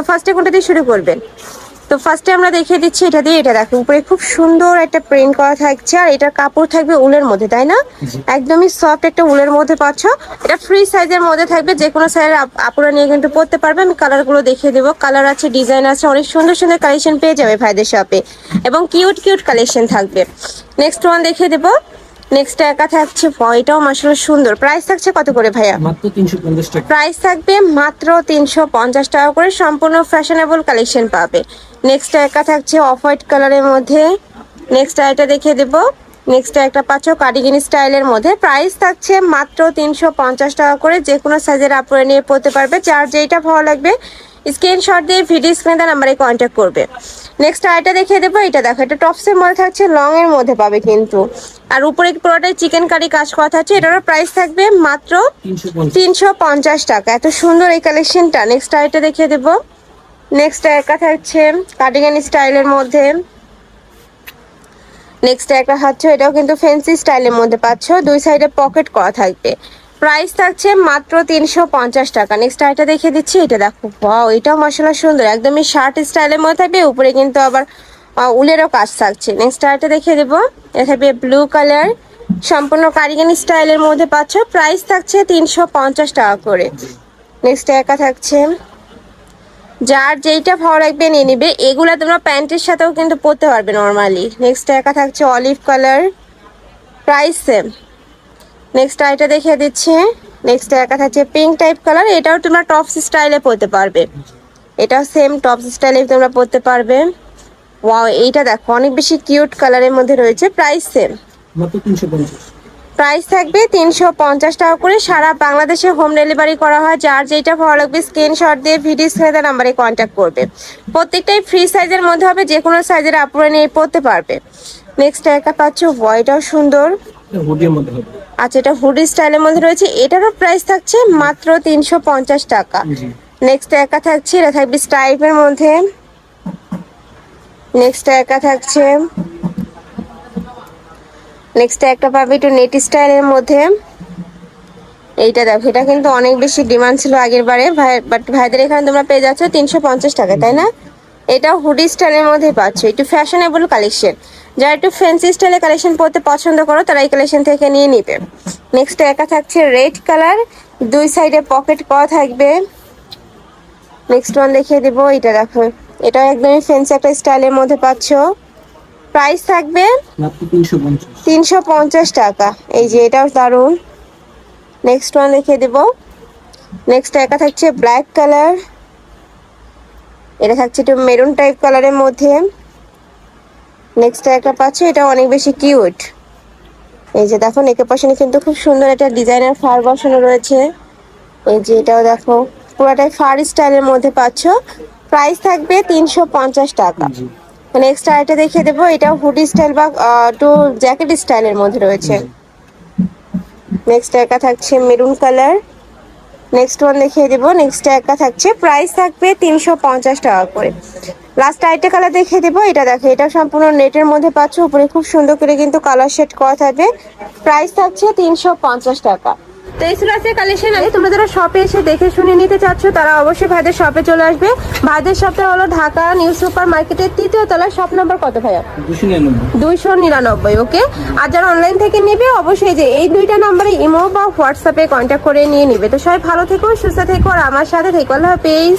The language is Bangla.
তো ফার্স্টে কোনটা দিয়ে শুরু করবেন? তো ফার্স্টে আমরা দেখিয়ে দিচ্ছি এটা দিয়ে এটা দেখো উপরে খুব সুন্দর একটা প্রিন্ট করা থাকছে আর এটার কাপড় থাকবে উলের মধ্যে তাই না? একদমই সফট একটা উলের মধ্যে পাচ্ছ। এটা ফ্রি সাইজের মধ্যে থাকবে যে কোনো সাইজের আপুরা নিয়ে কিন্তু পড়তে পারবে। আমি কালারগুলো দেখিয়ে দেবো। কালার আছে ডিজাইন আছে অনেক সুন্দর সুন্দর কালেকশন পেয়ে যাবে ভাইদের শপে এবং কিউট কিউট কালেকশন থাকবে। নেক্সট ওয়ান দেখিয়ে দেবো। নেক্সট একা থাকছে এটাও মাসাল সুন্দর। প্রাইস থাকছে কত করে ভাইয়া? মাত্র টাকা। প্রাইস থাকবে মাত্র তিনশো পঞ্চাশ টাকা করে সম্পূর্ণ ফ্যাশনেবল কালেকশন পাবে। নেক্সট একা থাকছে অফ হোয়াইট কালারের মধ্যে। নেক্সট এটা দেখিয়ে দেব। নেক্সট একটা পাচ্ছ কার্ডিগান স্টাইলের মধ্যে। প্রাইস থাকছে মাত্র তিনশো পঞ্চাশ টাকা করে। যে কোনো সাইজের আপুরে নিয়ে পড়তে পারবে। যার যেটা ভালো লাগবে স্ক্রিনশট দিয়ে ভিডিও স্ক্রিনে নাম্বারে কন্ট্যাক্ট করবে। নেক্সট আইটা দেখিয়ে দেবো এটা দেখো এটা টপসের মধ্যে থাকছে লং এর মধ্যে পাবে কিন্তু। আর উপরে পুরোটাই চিকেন কারি কাজ করা থাকছে এটারও প্রাইস থাকবে মাত্র তিনশো পঞ্চাশ। টাকা। এত সুন্দর এই কালেকশনটা নেক্সট আইটা দেখিয়ে দেবো। নেক্সট একা থাকছে কার্ডিগান স্টাইলের মধ্যে। নেক্সট একটা হচ্ছে এটাও কিন্তু ফ্যান্সি স্টাইলের মধ্যে পাচ্ছ। দুই সাইডে পকেট করা থাকবে। প্রাইস থাকছে মাত্র তিনশো পঞ্চাশ টাকা। নেক্সট আইটা দেখে দিচ্ছি, এটা দেখো। ওয়াও এটাও মশলা সুন্দর। একদমই শার্ট স্টাইলের মধ্যে থাকবে, উপরে কিন্তু আবার উলেরও কাজ থাকছে। নেক্সট আইটা দেখিয়ে দেবো, এটা থাকবে ব্লু কালার সম্পূর্ণ কারিগানি স্টাইলের মধ্যে পাচ্ছ প্রাইস থাকছে তিনশো পঞ্চাশ টাকা করে। নেক্সট একা থাকছে। যার যেইটা ভালো লাগবে নিয়ে নিবে। এগুলা তোমরা প্যান্টের সাথেও কিন্তু পরতে পারবে নর্মালি নেক্সট একা থাকছে olive colour price same next আইটা দেখিয়ে দিচ্ছে। নেক্সট একা থাকছে পিঙ্ক টাইপ কালার এটাও তোমরা টপস স্টাইলে পরতে পারবে। এটাও সেম টপস স্টাইলে তোমরা পরতে পারবে। ওয়াও এইটা দেখো অনেক বেশি কিউট কালারের মধ্যে রয়েছে প্রাইস সেম প্রাইস থাকবে তিনশো পঞ্চাশ টাকা করে সারা বাংলাদেশে হোম ডেলিভারি করা হয়। যার যেটা ভালো লাগবে স্ক্রিনশট দিয়ে ভিডিও স্ক্রিনে নাম্বারে কন্ট্যাক্ট করবে। প্রত্যেকটাই ফ্রি সাইজের মধ্যে হবে যে কোনো সাইজের আপুরে নিয়ে পড়তে পারবে। নেক্সট একটা পাচ্ছ বয়টাও সুন্দর। হুডির মধ্যে হবে। আচ্ছা এটা হুডি স্টাইলের মধ্যে রয়েছে। এটারও প্রাইস থাকছে মাত্র তিনশো পঞ্চাশ টাকা। নেক্সট একা থাকছে এটা থাকবে স্টাইপের মধ্যে। নেক্সট একা থাকছে। নেক্সট একটা পাবে একটু নেট স্টাইলের মধ্যে। এইটা দেখো এটা কিন্তু অনেক বেশি ডিমান্ড ছিল আগের বারে। বাট ভাইদের এখানে তোমরা পেয়ে যাচ্ছ তিনশো পঞ্চাশ টাকা তাই না? এটা হুডি স্টাইলের মধ্যে পাচ্ছ। একটু ফ্যাশনেবল কালেকশন যারা একটু ফ্যান্সি স্টাইলে কালেকশন পরতে পছন্দ করো তারা এই কালেকশন থেকে নিয়ে নিবে। নেক্সট একা থাকছে রেড কালার দুই সাইডে পকেট করা থাকবে। নেক্সট ওয়ান দেখিয়ে দেবো এটা দেখো। এটা একদমই ফ্যান্সি একটা স্টাইলের মধ্যে পাচ্ছ। প্রাইস থাকবে তিনশো পঞ্চাশ। টাকা। এই যে এটাও দারুণ নেক্সট ওয়ান দেখিয়ে দেব। নেক্সট একা থাকছে ব্ল্যাক কালার এটা থাকছে একটু মেরুন টাইপ কালারের মধ্যে। নেক্সট একটা পাচ্ছে এটা অনেক বেশি কিউট এই যে দেখো নেকের পাশে কিন্তু খুব সুন্দর একটা ডিজাইনার ফার বসানো রয়েছে। এই যে এটাও দেখো পুরোটাই ফার স্টাইলের মধ্যে পাচ্ছ। প্রাইস থাকবে তিনশো পঞ্চাশ টাকা। নেক্সট আইটা দেখিয়ে দেবো এটা হুডি স্টাইল বা একটু জ্যাকেট স্টাইলের মধ্যে রয়েছে। নেক্সট একা থাকছে মেরুন কালার নেক্সট ওয়ান দেখিয়ে দেবো। নেক্সট একটা থাকছে। প্রাইস থাকবে তিনশো পঞ্চাশ টাকা করে। লাস্ট আরেকটা কালার দেখিয়ে দেবো। এটা দেখে, এটা সম্পূর্ণ নেটের মধ্যে পাচ্ছ। উপরে খুব সুন্দর করে কিন্তু কালার শেড করা থাকবে। প্রাইস থাকছে তিনশো পঞ্চাশ টাকা। তো এই ছিল আজকে কালেকশন আছে তোমরা যারা শপে এসে দেখে শুনে নিতে চাচ্ছ তারা অবশ্যই ভাইদের শপে চলে আসবে। ভাইদের শপটা হলো ঢাকা নিউ সুপার মার্কেটের তৃতীয় তলায় শপ নাম্বার কত ভাইয়া? দুইশো নিরানব্বই। ওকে আর যারা অনলাইন থেকে নেবে অবশ্যই যে এই দুইটা নাম্বারে ইমো বা হোয়াটসঅ্যাপে কন্ট্যাক্ট করে নিয়ে নিবে। তো সবাই ভালো থেকো সুস্থ থেকো আর আমার সাথে থেকো। আল্লাহ হাফেজ।